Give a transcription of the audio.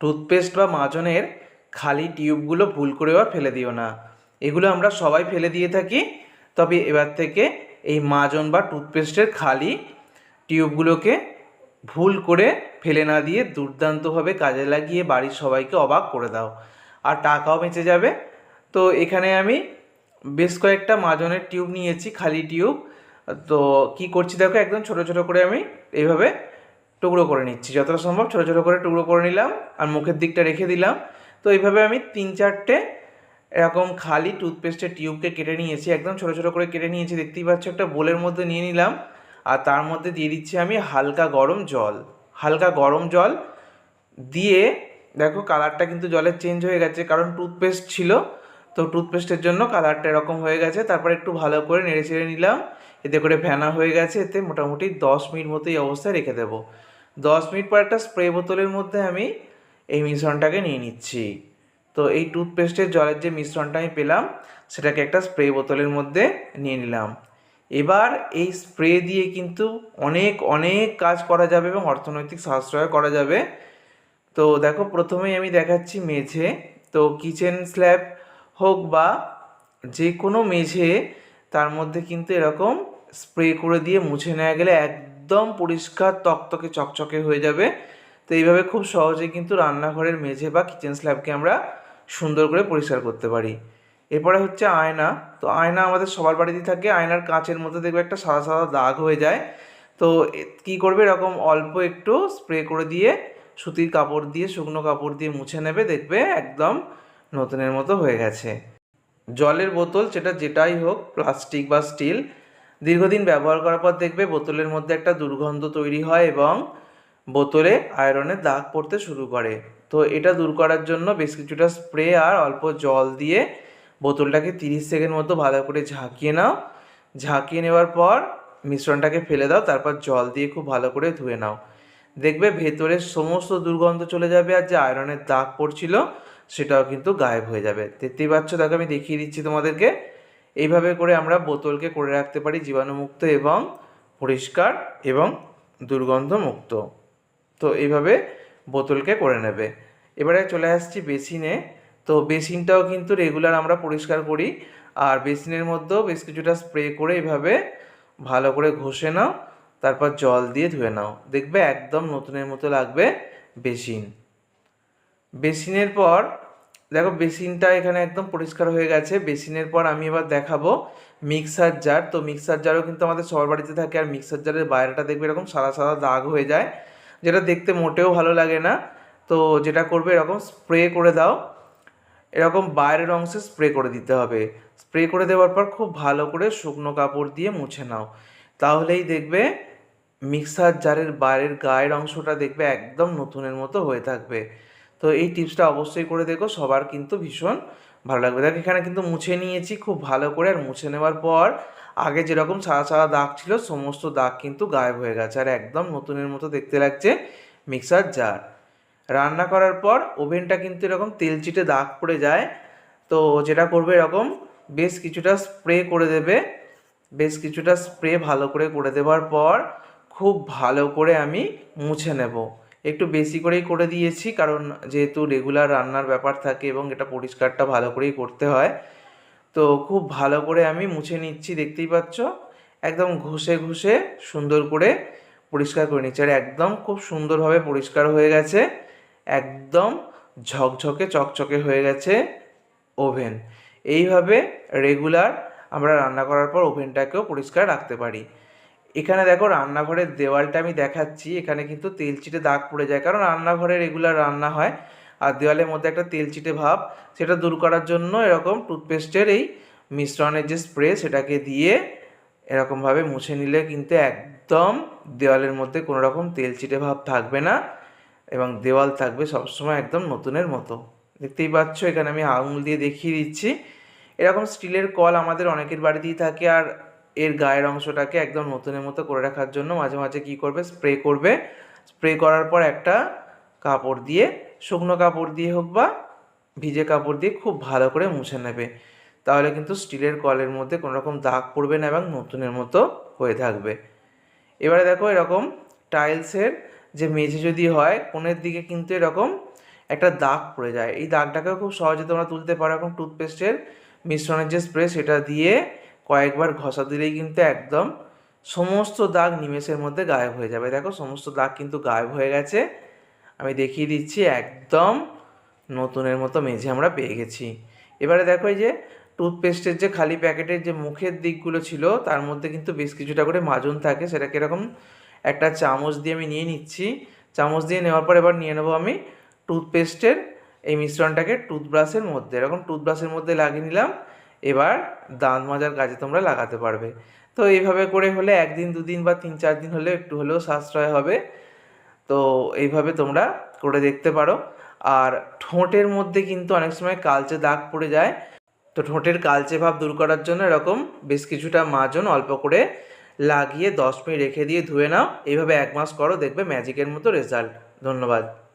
Toothpaste বা মাজনের খালি টিউবগুলো ভুল করে আর ফেলে দিও না। এগুলো আমরা সবাই ফেলে দিয়ে থাকি। তবে এবার থেকে এই মাজন বা টুথপেস্টের খালি টিউবগুলোকে ভুল করে ফেলে না দিয়ে দুর্দান্তভাবে কাজে লাগিয়ে বাড়ির সবাইকে অবাক করে দাও। আর টাকাও বেঁচে যাবে। তো এখানে আমি বেশ কয়েকটা মাজনের টিউব নিয়েছি, খালি টিউব। তো কি করছি দেখো, একদম ছোট ছোট করে আমি এইভাবে টুকরো করে নিচ্ছি। যতটা সম্ভব ছোটো ছোটো করে টুকরো করে নিলাম আর মুখের দিকটা রেখে দিলাম। তো এইভাবে আমি তিন চারটে এরকম খালি টুথপেস্টের টিউবকে কেটে নিয়েছি। একদম ছোটো ছোটো করে কেটে নিয়েছি। দেখতেই পাচ্ছ একটা বোলের মধ্যে নিয়ে নিলাম। আর তার মধ্যে দিয়ে দিচ্ছি আমি হালকা গরম জল। হালকা গরম জল দিয়ে দেখো কালারটা কিন্তু জলের চেঞ্জ হয়ে গেছে, কারণ টুথপেস্ট ছিল। তো টুথপেস্টের জন্য কালারটা এরকম হয়ে গেছে। তারপর একটু ভালো করে নেড়ে চেড়ে নিলাম। এতে করে ফেনা হয়ে গেছে। এতে মোটামুটি দশ মিনিট মতো এই অবস্থায় রেখে দেবো। দশ মিনিট পর একটা স্প্রে বোতলের মধ্যে আমি এই মিশ্রণটাকে নিয়ে নিচ্ছি। তো এই টুথপেস্টের জলের যে মিশ্রণটা আমি পেলাম, সেটাকে একটা স্প্রে বোতলের মধ্যে নিয়ে নিলাম। এবার এই স্প্রে দিয়ে কিন্তু অনেক অনেক কাজ করা যাবে এবং অর্থনৈতিক সাশ্রয় করা যাবে। তো দেখো, প্রথমেই আমি দেখাচ্ছি মেঝে। তো কিচেন স্ল্যাব হোক বা যে কোনো মেঝে, তার মধ্যে কিন্তু এরকম স্প্রে করে দিয়ে মুছে নেওয়া গেলে একদম পরিষ্কার তকতকে চকচকে হয়ে যাবে। তো এইভাবে খুব সহজেই কিন্তু রান্নাঘরের মেঝে বা কিচেন স্ল্যাবকে আমরা সুন্দর করে পরিষ্কার করতে পারি। এরপরে হচ্ছে আয়না। তো আয়না আমাদের সবার বাড়িতেই থাকে। আয়নার কাঁচের মধ্যে দেখবে একটা সাদা সাদা দাগ হয়ে যায়। তো কি করবে? এরকম অল্প একটু স্প্রে করে দিয়ে সুতির কাপড় দিয়ে, শুকনো কাপড় দিয়ে মুছে নেবে। দেখবে একদম নতুনের মতো হয়ে গেছে। জলের বোতল, সেটা যেটাই হোক প্লাস্টিক বা স্টিল দীর্ঘদিন ব্যবহার করার পর দেখবে বোতলের মধ্যে একটা দুর্গন্ধ তৈরি হয় এবং বোতলে আয়রনের দাগ পড়তে শুরু করে। তো এটা দূর করার জন্য বেশ কিছুটা স্প্রে আর অল্প জল দিয়ে বোতলটাকে তিরিশ সেকেন্ড মতো ভালো করে ঝাঁকিয়ে নাও। ঝাঁকিয়ে নেওয়ার পর মিশ্রণটাকে ফেলে দাও, তারপর জল দিয়ে খুব ভালো করে ধুয়ে নাও। দেখবে ভেতরের সমস্ত দুর্গন্ধ চলে যাবে আর যে আয়রনের দাগ পড়ছিল সেটাও কিন্তু গায়েব হয়ে যাবে। দেখতেই পাচ্ছ? দেখো আমি দেখিয়ে দিচ্ছি তোমাদেরকে। এইভাবে করে আমরা বোতলকে করে রাখতে পারি জীবাণুমুক্ত এবং পরিষ্কার এবং দুর্গন্ধমুক্ত। তো এইভাবে বোতলকে করে নেবে। এবারে চলে আসছি বেসিনে। তো বেসিনটাও কিন্তু রেগুলার আমরা পরিষ্কার করি আর বেসিনের মধ্যেও বেশ কিছুটা স্প্রে করে এভাবে ভালো করে ঘষে নাও, তারপর জল দিয়ে ধুয়ে নাও। দেখবে একদম নতুনের মতো লাগবে বেসিন। বেসিনের পর দেখো বেসিনটা এখানে একদম পরিষ্কার হয়ে গেছে। বেসিনের পর আমি এবার দেখাবো মিক্সার জার তো মিক্সার জারও কিন্তু আমাদের সবার বাড়িতে থাকে আর মিক্সার জারের বাইরেটা দেখবে এরকম সাদা সাদা দাগ হয়ে যায়, যেটা দেখতে মোটেও ভালো লাগে না। তো যেটা করবে এরকম স্প্রে করে দাও। এরকম বাইরের অংশে স্প্রে করে দিতে হবে। স্প্রে করে দেওয়ার পর খুব ভালো করে শুকনো কাপড় দিয়ে মুছে নাও। তাহলেই দেখবে মিক্সার জারের বাইরের গায়ের অংশটা দেখবে একদম নতুনের মতো হয়ে থাকবে। তো এই টিপসটা অবশ্যই করে দেখো, সবার কিন্তু ভীষণ ভালো লাগবে। দেখো, এখানে কিন্তু মুছে নিয়েছি খুব ভালো করে, আর মুছে নেওয়ার পর আগে যেরকম সাদা সাদা দাগ ছিল, সমস্ত দাগ কিন্তু গায়েব হয়ে গেছে, আর একদম নতুনের মতো দেখতে লাগছে মিক্সার জার রান্না করার পর ওভেনটা কিন্তু এরকম তেল চিটে দাগ পড়ে যায়, তো যেটা করবে এরকম বেশ কিছুটা স্প্রে করে দেবে। বেশ কিছুটা স্প্রে ভালো করে করে দেওয়ার পর খুব ভালো করে আমি মুছে নেব। একটু বেশি করেই করে দিয়েছি, কারণ যেহেতু রেগুলার রান্নার ব্যাপার থাকে এবং এটা পরিষ্কারটা ভালো করেই করতে হয়। তো খুব ভালো করে আমি মুছে নিচ্ছি, দেখতেই পাচ্ছ? একদম ঘষে ঘষে সুন্দর করে পরিষ্কার করে নিচ্ছি। আর একদম খুব সুন্দরভাবে পরিষ্কার হয়ে গেছে। একদম ঝকঝকে, চকচকে হয়ে গেছে ওভেন এইভাবে রেগুলার আমরা রান্না করার পর ওভেনটাকেও পরিষ্কার রাখতে পারি। এখানে দেখো রান্নাঘরের দেওয়ালটা আমি দেখাচ্ছি, এখানে কিন্তু তেল চিটে দাগ পড়ে যায়। কারণ রান্নাঘরে রেগুলার রান্না হয়, আর দেওয়ালের মধ্যে একটা তেল চিটে ভাব, সেটা দূর করার জন্য এরকম টুথপেস্টের এই মিশ্রণের যে স্প্রে সেটাকে দিয়ে এরকমভাবে মুছে নিলে কিন্তু একদম দেওয়ালের মধ্যে কোনো রকম তেল চিটে ভাব থাকবে না এবং দেওয়াল থাকবে সবসময় একদম নতুনের মতো। দেখতেই পাচ্ছ, এখানে আমি আঙুল দিয়ে দেখিয়ে দিচ্ছি। এরকম স্টিলের কল আমাদের অনেকের বাড়িতেই থাকে, আর এর গায়ের অংশটাকে একদম নতুনের মতো করে রাখার জন্য মাঝে মাঝে কী করবে? স্প্রে করবে। স্প্রে করার পর একটা কাপড় দিয়ে, শুকনো কাপড় দিয়ে হোক বা ভিজে কাপড় দিয়ে খুব ভালো করে মুছে নেবে। তাহলে কিন্তু স্টিলের কলের মধ্যে কোনো রকম দাগ পড়বে না এবং নতুনের মতো হয়ে থাকবে। এবারে দেখো এরকম টাইলসের যে মেঝে যদি হয়, কোণের দিকে কিন্তু এরকম একটা দাগ পড়ে যায়। এই দাগটাকেও খুব সহজে তোমরা তুলতে পারো। এখন টুথপেস্টের মিশ্রণের যে স্প্রে সেটা দিয়ে কয়েকবার ঘষা দিলেই কিন্তু একদম সমস্ত দাগ নিমেষের মধ্যে গায়েব হয়ে যাবে। দেখো, সমস্ত দাগ কিন্তু গায়েব হয়ে গেছে। আমি দেখিয়ে দিচ্ছি, একদম নতুনের মতো মেঝে আমরা পেয়ে গেছি। এবারে দেখো এই যে টুথপেস্টের যে খালি প্যাকেটের যে মুখের দিকগুলো ছিল, তার মধ্যে কিন্তু বেশ কিছুটা করে মাজুন থাকে। সেটাকে এরকম একটা চামচ দিয়ে আমি নিয়ে নিচ্ছি। চামচ দিয়ে নেওয়ার পর এবার নিয়ে নেব আমি টুথপেস্টের এই মিশ্রণটাকে টুথব্রাশের মধ্যে। এরকম টুথব্রাশের মধ্যে লাগিয়ে নিলাম। এবার দাঁত মাজার কাজে তোমরা লাগাতে পারবে। তো এইভাবে করে হলে একদিন, দুদিন বা তিন, চার দিন হলে একটু হলেও সাশ্রয় হবে। তো এইভাবে তোমরা করে দেখতে পারো। আর ঠোঁটের মধ্যে কিন্তু অনেক সময় কালচে দাগ পড়ে যায়। তো ঠোঁটের কালচে ভাব দূর করার জন্য এরকম বেশ কিছুটা মাজন অল্প করে লাগিয়ে দশ মিনিট রেখে দিয়ে ধুয়ে নাও। এইভাবে এক মাস করো, দেখবে ম্যাজিকের মতো রেজাল্ট ধন্যবাদ।